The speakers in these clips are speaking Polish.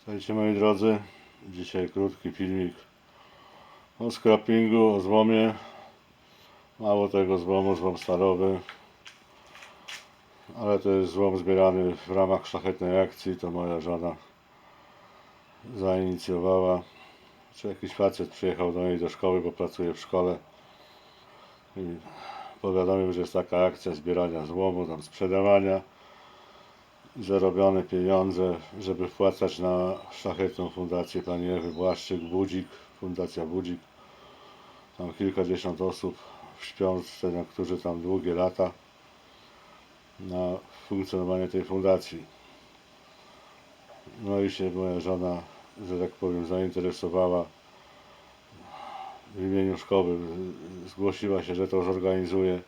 Witajcie moi drodzy. Dzisiaj krótki filmik o scrappingu, o złomie. Mało tego złomu, złom starowy. Ale to jest złom zbierany w ramach szlachetnej akcji. To moja żona zainicjowała. Czy jakiś facet przyjechał do niej do szkoły, bo pracuje w szkole. I powiadomił, że jest taka akcja zbierania złomu, tam sprzedawania zarobione pieniądze, żeby wpłacać na szlachetną fundację pani Ewy Błaszczyk, Budzik, Fundacja Budzik. Tam kilkadziesiąt osób w śpiączce, na którzy tam długie lata na funkcjonowanie tej fundacji. No i się moja żona, że tak powiem, zainteresowała w imieniu szkoły. Zgłosiła się, że to zorganizuje.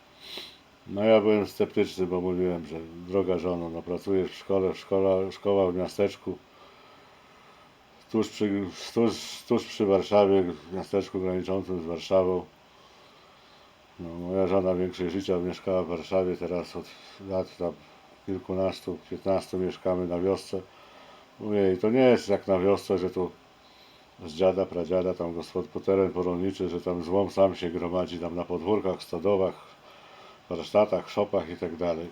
No ja byłem sceptyczny, bo mówiłem, że droga żono, no pracujesz w szkole, szkoła, szkoła w miasteczku, tuż przy, tuż, tuż przy Warszawie, w miasteczku graniczącym z Warszawą. No, moja żona większość życia mieszkała w Warszawie, teraz od lat tam kilkunastu, piętnastu mieszkamy na wiosce. Mówię, to nie jest jak na wiosce, że tu z dziada, pradziada, tam gospod, po teren porolniczy, że tam złom sam się gromadzi tam na podwórkach, stodowach, warsztatach, szopach i tak dalej.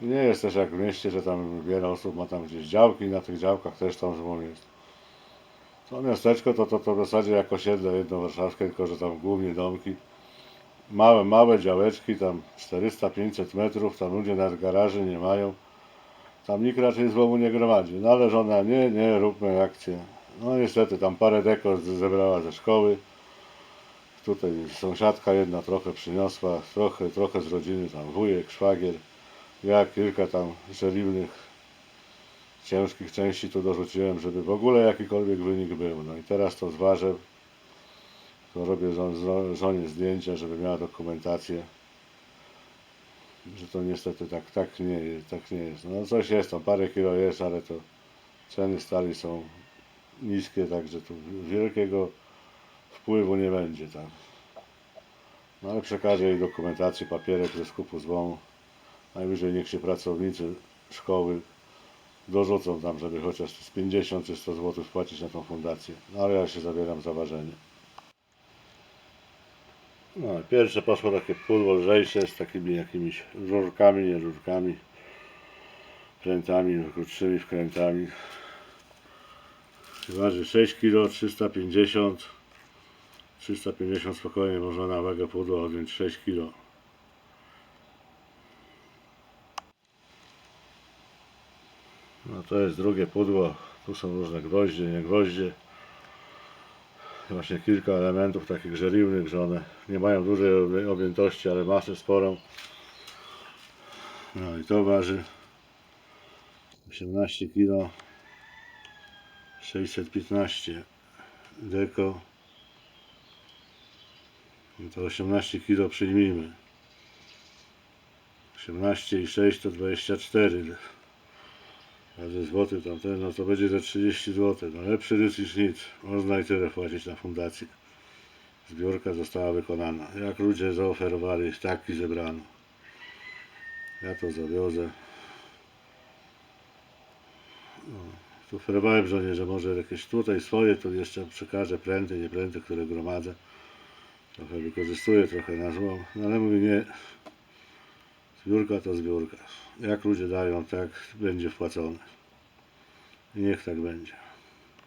Nie jest też jak w mieście, że tam wiele osób ma tam gdzieś działki i na tych działkach też tam złom jest. To miasteczko to, to, to w zasadzie jak osiedle jedno warszawskie, tylko że tam głównie domki. Małe, małe działeczki, tam 400-500 metrów, tam ludzie nawet garaży nie mają. Tam nikt raczej złomu nie gromadzi. No ale żona, nie, nie, róbmy akcję. No niestety, tam parę deko zebrała ze szkoły. Tutaj sąsiadka jedna trochę przyniosła, trochę, trochę z rodziny, tam wujek, szwagier. Ja kilka tam żeliwnych, ciężkich części tu dorzuciłem, żeby w ogóle jakikolwiek wynik był. No i teraz to zważę. To robię żon, żo- żonie zdjęcia, żeby miała dokumentację. Że to niestety tak, tak, nie, tak nie jest. No coś jest, tam parę kilo jest, ale to ceny stali są niskie, także tu wielkiego wpływu nie będzie tam. No ale przekażę jej dokumentację, papierek ze skupu złomu. Najwyżej niech się pracownicy szkoły dorzucą tam, żeby chociaż z 50 czy 100 zł wpłacić na tą fundację. No ale ja się zabieram za ważenie. No, pierwsze poszło takie pudło lżejsze z takimi jakimiś rurkami, nie rurkami, wkrętami, krótszymi wkrętami. Waży 6 kg, 350 350 spokojnie można na wagę pudła odjąć 6 kg. No to jest drugie pudło. Tu są różne gwoździe, nie gwoździe. Właśnie kilka elementów takich żeliwnych, że one nie mają dużej objętości, ale masę sporą. No i to waży 18 kg 615 deko no to 18 kg przyjmijmy. 18 i 6 to 24 razy złoty tamten, no to będzie za 30 zł no lepszy rys niż nic. Można i tyle płacić na fundację. Zbiórka została wykonana. Jak ludzie zaoferowali, taki zebrano. Ja to zawiozę. Tu oferowałem żonie, że może jakieś tutaj swoje, to jeszcze przekażę pręty, nie pręty, które gromadzę. Trochę wykorzystuję, trochę na złom. No ale mówię, nie. Zbiórka to zbiórka. Jak ludzie dają, tak będzie wpłacone. I niech tak będzie.